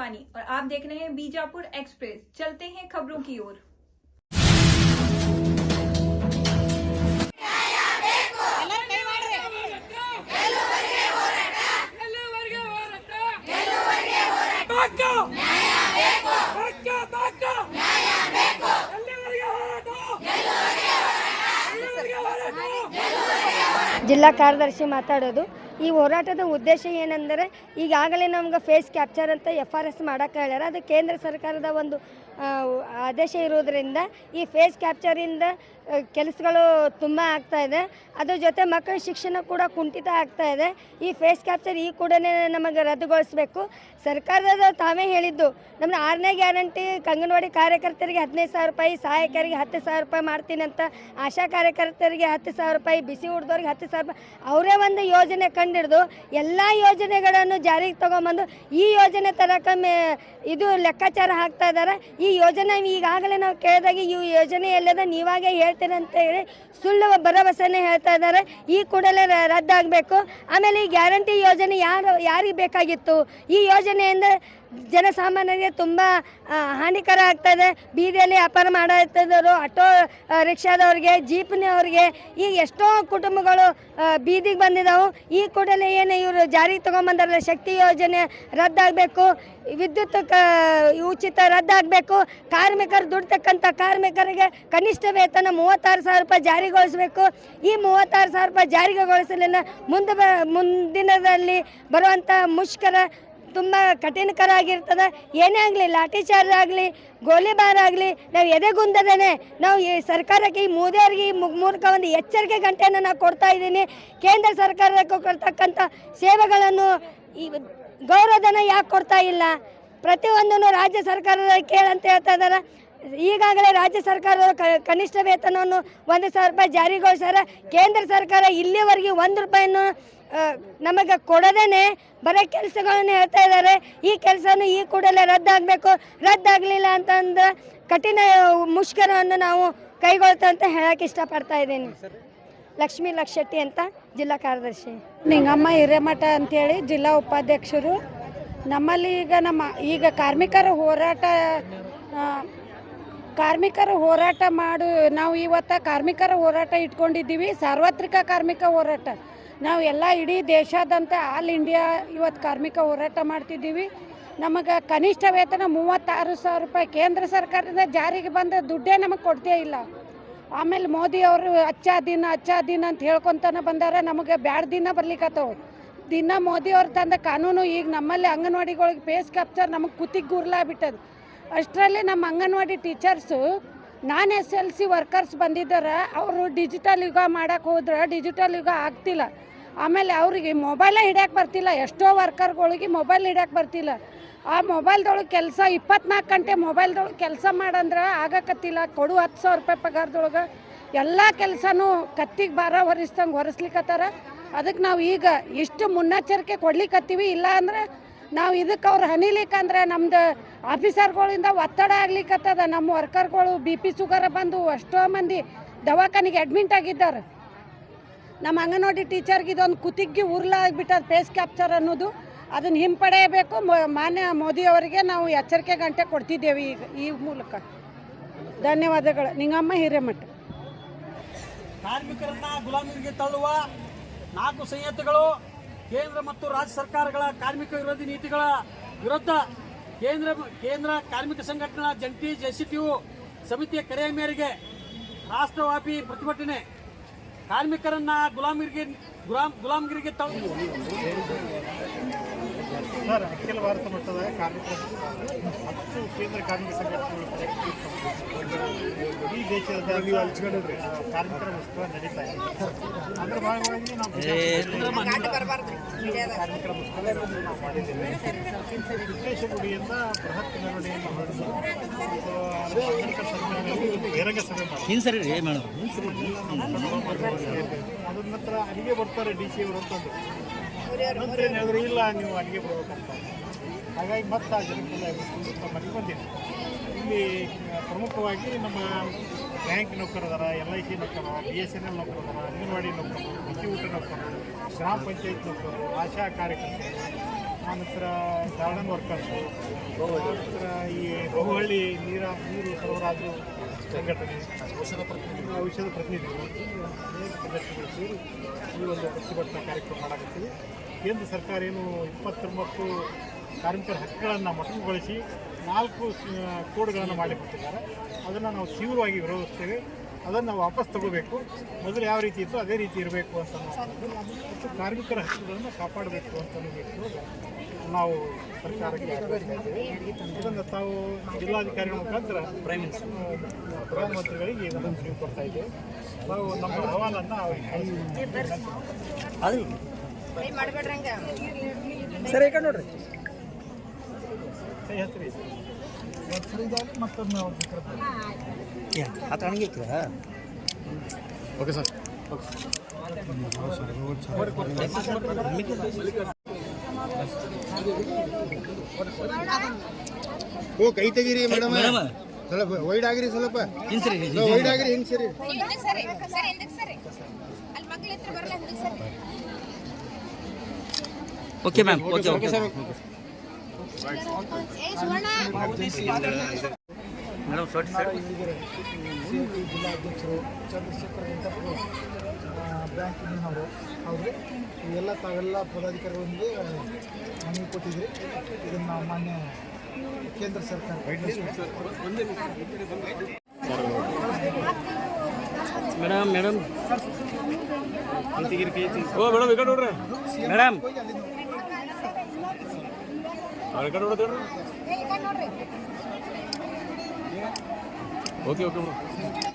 शिवानी और आप देख रहे हैं बीजापुर एक्सप्रेस चलते हैं खबरों की ओर ಎಲ್ಲರೂ ಕೈ ಮಾಡ್ರಿ ಜಿಲ್ಲಾ ಕಾರ್ಯದರ್ಶಿ ಮಾತಾಡೋದು ಈ ಹೋರಾಟದ ಉದ್ದೇಶ ಏನೆಂದರೆ ಈಗಾಗಲೇ ನಮ್ಗೆ ಫೇಸ್ ಕ್ಯಾಪ್ಚರ್ ಅಂತ ಎಫ್ ಆರ್ ಎಸ್ ಮಾಡೋಕೆ ಹೇಳ್ಯಾರ. ಅದು ಕೇಂದ್ರ ಸರ್ಕಾರದ ಒಂದು ಆದೇಶ ಇರೋದರಿಂದ ಈ ಫೇಸ್ ಕ್ಯಾಪ್ಚರಿಂದ ಕೆಲಸಗಳು ತುಂಬ ಆಗ್ತಾ ಇದೆ. ಅದ್ರ ಜೊತೆ ಮಕ್ಕಳ ಶಿಕ್ಷಣ ಕೂಡ ಕುಂಠಿತ ಆಗ್ತಾ ಇದೆ. ಈ ಫೇಸ್ ಕ್ಯಾಪ್ಚರ್ ಈ ಕೂಡ ನಮಗೆ ರದ್ದುಗೊಳಿಸಬೇಕು. ಸರ್ಕಾರದ ತಾವೇ ಹೇಳಿದ್ದು ನಮ್ಮ ಆರನೇ ಗ್ಯಾರಂಟಿ ಅಂಗನವಾಡಿ ಕಾರ್ಯಕರ್ತರಿಗೆ ಹದಿನೈದು ಸಾವಿರ ರೂಪಾಯಿ, ಸಹಾಯಕರಿಗೆ ಹತ್ತು ಸಾವಿರ ರೂಪಾಯಿ ಮಾಡ್ತೀನಿ ಅಂತ ಆಶಾ ಕಾರ್ಯಕರ್ತರಿಗೆ ಹತ್ತು ಸಾವಿರ ರೂಪಾಯಿ, ಬಿಸಿ ಹುಡ್ದವ್ರಿಗೆ ಹತ್ತು ಸಾವಿರ ರೂಪಾಯಿ, ಅವರೇ ಒಂದು ಯೋಜನೆ ಕಂಡಿಡ್ದು ಎಲ್ಲ ಯೋಜನೆಗಳನ್ನು ಜಾರಿಗೆ ತಗೊಂಬಂದು ಈ ಯೋಜನೆ ತರಕ ಇದು ಲೆಕ್ಕಾಚಾರ ಹಾಕ್ತಾ ಇದ್ದಾರೆ. ಈ ಯೋಜನೆ ಈಗಾಗಲೇ ನಾವು ಕೇಳಿದಾಗ ಈ ಯೋಜನೆ ಎಲ್ಲದ ನೀವಾಗೇ ಹೇಳ್ತೀರ ಅಂತ ಹೇಳಿ ಸುಳ್ಳು ಭರವಸೆನೇ ಹೇಳ್ತಾ ಇದ್ದಾರೆ. ಈ ಕೂಡಲೇ ರದ್ದಾಗಬೇಕು. ಆಮೇಲೆ ಈ ಗ್ಯಾರಂಟಿ ಯೋಜನೆ ಯಾರು, ಯಾರಿಗೆ ಬೇಕಾಗಿತ್ತು? ಈ ಯೋಜನೆಯಿಂದ ಜನಸಾಮಾನ್ಯರಿಗೆ ತುಂಬ ಹಾನಿಕರ ಆಗ್ತದೆ. ಬೀದಿಯಲ್ಲಿ ವ್ಯಾಪಾರ ಮಾಡುತ್ತಿದ್ದರು ಆಟೋ ರಿಕ್ಷಾದವ್ರಿಗೆ, ಜೀಪ್ನವ್ರಿಗೆ, ಈ ಎಷ್ಟೋ ಕುಟುಂಬಗಳು ಬೀದಿಗೆ ಬಂದಿದ್ದಾವೆ ಈ ಕೂಡಲೇ ಏನು ಇವರು ಜಾರಿಗೆ ತೊಗೊಂಬಂದಾರಲ್ಲ, ಶಕ್ತಿ ಯೋಜನೆ ರದ್ದಾಗಬೇಕು, ವಿದ್ಯುತ್ ಕ ಉಚಿತ ರದ್ದಾಗಬೇಕು, ಕಾರ್ಮಿಕರು ದುಡ್ತಕ್ಕಂಥ ಕಾರ್ಮಿಕರಿಗೆ ಕನಿಷ್ಠ ವೇತನ ಮೂವತ್ತಾರು ಸಾವಿರ ರೂಪಾಯಿ ಜಾರಿಗೊಳಿಸಬೇಕು. ಈ ಮೂವತ್ತಾರು ಸಾವಿರ ರೂಪಾಯಿ ಜಾರಿಗೊಳಿಸಲಿಲ್ಲ ಮುಂದೆ ಬ, ಮುಂದಿನದಲ್ಲಿ ಬರುವಂಥ ಮುಷ್ಕರ ತುಂಬ ಕಠಿಣಕರ ಆಗಿರ್ತದೆ ಏನೇ ಆಗಲಿ ಲಾಠಿ ಚಾರ್ಜ್ ಆಗಲಿ, ಗೋಲಿಬಾರ್ ಆಗಲಿ, ನಾವು ಎದೆಗುಂದದೇನೆ ನಾವು ಈ ಸರ್ಕಾರಕ್ಕೆ ಈ ಮೂದೇರಿಗೆ ಮೂಲಕ ಒಂದು ಎಚ್ಚರಿಕೆ ಗಂಟೆಯನ್ನು ನಾವು ಕೊಡ್ತಾ ಇದ್ದೀನಿ. ಕೇಂದ್ರ ಸರ್ಕಾರಕ್ಕೆ ಕೊಡ್ತಕ್ಕಂಥ ಸೇವೆಗಳನ್ನು ಈ ಗೌರವಧನ ಯಾಕೆ ಕೊಡ್ತಾ ಇಲ್ಲ? ಪ್ರತಿಯೊಂದನ್ನು ರಾಜ್ಯ ಸರ್ಕಾರದ ಕೇಳಂತ ಹೇಳ್ತಾ ಇದ್ದಾರೆ ಈಗಾಗಲೇ ರಾಜ್ಯ ಸರ್ಕಾರದವರು ಕನಿಷ್ಠ ವೇತನವನ್ನು ಒಂದು ಸಾವಿರ ರೂಪಾಯಿ ಜಾರಿಗೊಳಿಸ್ಯಾರ. ಕೇಂದ್ರ ಸರ್ಕಾರ ಇಲ್ಲಿವರೆಗೆ ಒಂದು ರೂಪಾಯಿಯನ್ನು ನಮಗೆ ಕೊಡದೇನೆ ಬರೋ ಕೆಲಸಗಳನ್ನು ಹೇಳ್ತಾ ಇದ್ದಾರೆ ಈ ಕೆಲಸನೂ ಈ ಕೂಡಲೇ ರದ್ದಾಗಬೇಕು. ರದ್ದಾಗಲಿಲ್ಲ ಅಂತಂದ್ರೆ ಕಠಿಣ ಮುಷ್ಕರವನ್ನು ನಾವು ಕೈಗೊಳ್ತಾ ಅಂತ ಹೇಳಕ್ಕೆ ಇಷ್ಟಪಡ್ತಾ ಇದ್ದೀನಿ. ಲಕ್ಷ್ಮೀ ಲಕ್ಷೆಟ್ಟಿ ಅಂತ ಜಿಲ್ಲಾ ಕಾರ್ಯದರ್ಶಿ. ನಿಂಗಮ್ಮ ಹಿರೇಮಠ ಅಂತೇಳಿ ಜಿಲ್ಲಾ ಉಪಾಧ್ಯಕ್ಷರು. ನಮ್ಮಲ್ಲಿ ಈಗ ನಮ್ಮ ಈಗ ಕಾರ್ಮಿಕರ ಹೋರಾಟ ಕಾರ್ಮಿಕರ ಹೋರಾಟ ಮಾಡು, ನಾವು ಇವತ್ತು ಕಾರ್ಮಿಕರ ಹೋರಾಟ ಇಟ್ಕೊಂಡಿದ್ದೀವಿ. ಸಾರ್ವತ್ರಿಕ ಕಾರ್ಮಿಕ ಹೋರಾಟ. ನಾವು ಎಲ್ಲ ಇಡೀ ದೇಶಾದ್ಯಂತ ಆಲ್ ಇಂಡಿಯಾ ಇವತ್ತು ಕಾರ್ಮಿಕ ಹೋರಾಟ ಮಾಡ್ತಿದ್ದೀವಿ. ನಮಗೆ ಕನಿಷ್ಠ ವೇತನ ಮೂವತ್ತಾರು ಸಾವಿರ ರೂಪಾಯಿ ಕೇಂದ್ರ ಸರ್ಕಾರದಿಂದ ಜಾರಿಗೆ ಬಂದ ದುಡ್ಡೇ ನಮಗೆ ಕೊಡ್ತೇ ಇಲ್ಲ. ಆಮೇಲೆ ಮೋದಿ ಅವರು ಅಚ್ಚ ದಿನ ಅಚ್ಚ ದಿನ ಅಂತ ಹೇಳ್ಕೊತಾನೆ ಬಂದಾರ. ನಮಗೆ ಬ್ಯಾಡ ದಿನ ಬರ್ಲಿಕ್ಕತ್ತವು ದಿನ ಮೋದಿ ಅವ್ರು ತಂದ ಕಾನೂನು ಈಗ ನಮ್ಮಲ್ಲಿ ಅಂಗನವಾಡಿಗಳಿಗೆ ಫೇಸ್ ಕ್ಯಾಪ್ಚರ್ ನಮಗೆ ಕುತ್ತಿಗೆ ಗುರ್ಲಾಗ್ಬಿಟ್ಟದು. ಅಷ್ಟರಲ್ಲಿ ನಮ್ಮ ಅಂಗನವಾಡಿ ಟೀಚರ್ಸು ನಾನ್ ಎಸ್ ಎಲ್ ಸಿ ವರ್ಕರ್ಸ್ ಬಂದಿದ್ದಾರೆ, ಅವರು ಡಿಜಿಟಲ್ ಯುಗ ಮಾಡಕ್ಕೆ ಹೋದ್ರೆ ಡಿಜಿಟಲ್ ಯುಗ ಆಗ್ತಿಲ್ಲ. ಆಮೇಲೆ ಅವರಿಗೆ ಮೊಬೈಲೇ ಹಿಡಿಯಕ್ಕೆ ಬರ್ತಿಲ್ಲ, ಎಷ್ಟೋ ವರ್ಕರ್ಗಳಿಗೆ ಮೊಬೈಲ್ ಹಿಡಿಯಕ್ಕೆ ಬರ್ತಿಲ್ಲ. ಆ ಮೊಬೈಲ್ದೊಳಗೆ ಕೆಲಸ ಇಪ್ಪತ್ನಾಲ್ಕು ಗಂಟೆ ಮೊಬೈಲ್ದೊಳಗೆ ಕೆಲಸ ಮಾಡಂದ್ರೆ ಆಗಕತ್ತಿಲ್ಲ, ಕೊಡು ಹತ್ತು ಸಾವಿರ ರೂಪಾಯಿ ಪಗಾರದೊಳಗೆ ಎಲ್ಲ ಕೆಲಸನೂ ಕತ್ತಿಗೆ ಬಾರ ಹೊರಿಸ್ದಂಗೆ ಹೊರಿಸ್ಲಿಕ್ಕತ್ತಾರ ಅದಕ್ಕೆ ನಾವು ಈಗ ಇಷ್ಟು ಮುನ್ನೆಚ್ಚರಿಕೆ ಕೊಡ್ಲಿಕ್ಕತ್ತೀವಿ ಇಲ್ಲ ಅಂದ್ರೆ ನಾವು ಇದಕ್ಕೆ ಅವ್ರು ಹನಿಲಿಕ್ಕಂದ್ರೆ ನಮ್ದು ಆಫೀಸರ್ಗಳಿಂದ ಒತ್ತಡ ಆಗ್ಲಿಕ್ಕತ್ತದ. ನಮ್ಮ ವರ್ಕರ್ಗಳು ಬಿ ಪಿ ಶುಗರ್ ಬಂದು ಎಷ್ಟೋ ಮಂದಿ ದವಾಖಾನಿಗೆ ಅಡ್ಮಿಂಟ್ ಆಗಿದ್ದಾರೆ. ನಮ್ಮ ಅಂಗನವಾಡಿ ಟೀಚರ್ಗೆ ಇದೊಂದು ಕುತಿಗ್ಗಿ ಉರ್ಲ ಆಗಿಬಿಟ್ಟದ ಫೇಸ್ ಕ್ಯಾಪ್ಚರ್ ಅನ್ನೋದು. ಅದನ್ನು ಹಿಂಪಡೆಯಬೇಕು. ಮಾನ್ಯ ಮೋದಿ ಅವರಿಗೆ ನಾವು ಎಚ್ಚರಿಕೆ ಗಂಟೆ ಕೊಡ್ತಿದ್ದೇವೆ ಈಗ, ಈ ಮೂಲಕ. ಧನ್ಯವಾದಗಳು. ನಿಂಗಮ್ಮ ಹಿರೇಮಠ. ಕಾರ್ಮಿಕರನ್ನ ಗುಲಾಮರಿಗೆ ತಳ್ಳುವ ನಾಲ್ಕು ಸಂಹಿತೆಗಳು ಕೇಂದ್ರ ಮತ್ತು ರಾಜ್ಯ ಸರ್ಕಾರಗಳ ಕಾರ್ಮಿಕ ವಿರೋಧಿ ನೀತಿಗಳ ವಿರುದ್ಧ ಕೇಂದ್ರ ಕೇಂದ್ರ ಕಾರ್ಮಿಕ ಸಂಘಟನಾ ಜಂಟಿ ಜೆಸಿಟಿಯು ಸಮಿತಿಯ ಕರೆಯ ಮೇರೆಗೆ ರಾಷ್ಟ್ರವ್ಯಾಪಿ ಪ್ರತಿಭಟನೆ. ಕಾರ್ಮಿಕರನ್ನ ಗುಲಾಮಗಿರಿಗೆ ಗುಲಾಮ್ ಗುಲಾಮಗಿರಿಗೆ ತಳ್ಳು ಸರ್ ಅಖಿಲ ಭಾರತ ಮಟ್ಟದ ಕಾರ್ಮಿಕ ಹತ್ತು ಕೇಂದ್ರ ಕಾರ್ಮಿಕ ಸಂಘಟನೆಗಳು ಈ ದೇಶದ ಕಾರ್ಮಿಕರ ಉತ್ಸವ ನಡೀತಾ ಇದೆ. ಅದರ ಭಾಗವಾಗಿ ನಾವು ಕಾರ್ಮಿಕರ ನಾವು ಮಾಡಿದ್ದೇವೆ ಬೃಹತ್ ಬಹಿರಂಗ ಸಭೆ ಅದ್ರ ನಂತರ ಅಡಿಗೆ ಬರ್ತಾರೆ ಡಿ ಸಿ ಅವರು ಅಂತಂದು ನಂತರ ಏನು ಇಲ್ಲ ನೀವು ಅಡಿಗೆ ಬರ್ಬೇಕಂತ ಹಾಗಾಗಿ ಮತ್ತೆ ಆ ನಮ್ಮಲ್ಲಿ ಬಂದಿದೆ ಇಲ್ಲಿ ಪ್ರಮುಖವಾಗಿ ನಮ್ಮ ಬ್ಯಾಂಕ್ ನೌಕರದಾರ ಎಲ್ ಐ ಸಿ ನೌಕರ ಬಿ ಎಸ್ ಎನ್ ಎಲ್ ನೌಕರದಾರ ಅಂಗನವಾಡಿ ನೌಕರರು ಬಿಸಿ ಊಟ ನೌಕರರು ಗ್ರಾಮ ಪಂಚಾಯತ್ ನೌಕರರು ಆಶಾ ಕಾರ್ಯಕರ್ತರು ಆನಂತರ ಗಾರ್ಡನ್ ವರ್ಕರ್ಸು ಆನಂತರ ಈ ಬಹುಹಳ್ಳಿ ನೀರ ನೀರು ಸರಬರಾಜು ಸಂಘಟನೆ ಔಷಧ ಪ್ರತಿನಿಧಿಗಳು. ಅನೇಕ ಸಂಘಟನೆಗಳು ಸೇರಿ ಈ ಒಂದು ಪ್ರತಿಭಟನಾ ಕಾರ್ಯಕ್ರಮ ಮಾಡಾಕತ್ತೀವಿ. ಕೇಂದ್ರ ಸರ್ಕಾರ ಏನು ಇಪ್ಪತ್ತೊಂಬತ್ತು ಕಾರ್ಮಿಕರ ಹಕ್ಕುಗಳನ್ನು ಮೊಟಕುಗೊಳಿಸಿ ನಾಲ್ಕು ಕೋಡ್ಗಳನ್ನು ಮಾಡಿಕೊಟ್ಟಿದ್ದಾರೆ. ಅದನ್ನು ನಾವು ತೀವ್ರವಾಗಿ ವಿರೋಧಿಸ್ತೇವೆ. ಅದನ್ನು ನಾವು ವಾಪಸ್ ತಗೋಬೇಕು. ಮೊದಲು ಯಾವ ರೀತಿ ಇತ್ತು ಅದೇ ರೀತಿ ಇರಬೇಕು ಅಂತ ಮತ್ತು ಕಾರ್ಮಿಕರ ಹಕ್ಕುಗಳನ್ನು ಕಾಪಾಡಬೇಕು ಅಂತ ನಾವು ಸರ್ಕಾರಕ್ಕೆ ಇದನ್ನು ತಾವು ಜಿಲ್ಲಾಧಿಕಾರಿಗಳ ಮುಖಾಂತರ ಪ್ರೈಮ್ ಮಿನಿಸ್ಟರ್ ಪ್ರಧಾನಮಂತ್ರಿಗಳಿಗೆ ಇದನ್ನು ನೀವು ಕೊಡ್ತಾ ಇದ್ದೇವೆ. ನಾವು ನಮ್ಮ ಅಹವಾಲನ್ನು ಅವರಿಗೆ ಸರಿ ನೋಡ್ರಿ ಓಕೆ ಸರ್ ಓ ಕೈ ತೆಗೀರಿ ಮೇಡಮ್ ಸ್ವಲ್ಪ ವೈಡ್ ಆಗಿರಿ ಸ್ವಲ್ಪ ವೈಡ್ ಆಗಿರಿ ಹಿಂಗ್ ಸರಿ ಹಿಂದಕ್ಕೆ ಸರಿ ಸರಿ ಹಿಂದಕ್ಕೆ ಸರಿ ಅಲ್ಲಿ ಮಕ್ಳ ಹತ್ರ ಬರಲ್ಲ ಹಿಂದಕ್ಕೆ ಸರಿ okay ma'am okay okay sir ಏ ಸುವರ್ಣ ಮೇಡಮ್ ಸ್ವಲ್ಪ ಸರ್ ಜಿಲ್ಲಾಧ್ಯಕ್ಷರು ಚಂದ್ರಶೇಖರ್ ವೆಂಕಟರು ಬ್ಯಾಂಕಿನವರು ಹೌದು ಇವೆಲ್ಲ ತಾವೆಲ್ಲ ಪದಾಧಿಕಾರಿಗಳೊಂದಿಗೆ ಮನವಿ ಕೊಟ್ಟಿದ್ರಿ ಇದನ್ನು ಮಾನ್ಯ ಕೇಂದ್ರ ಸರ್ಕಾರ ಮೇಡಮ್ ಮೇಡಮ್ ಓ ಮೇಡಮ್ ಈ ಕಡೆ ನೋಡ್ರಿ ಮೇಡಮ್ ಓಕೆ ಓಕೆ ಮೇಡಮ್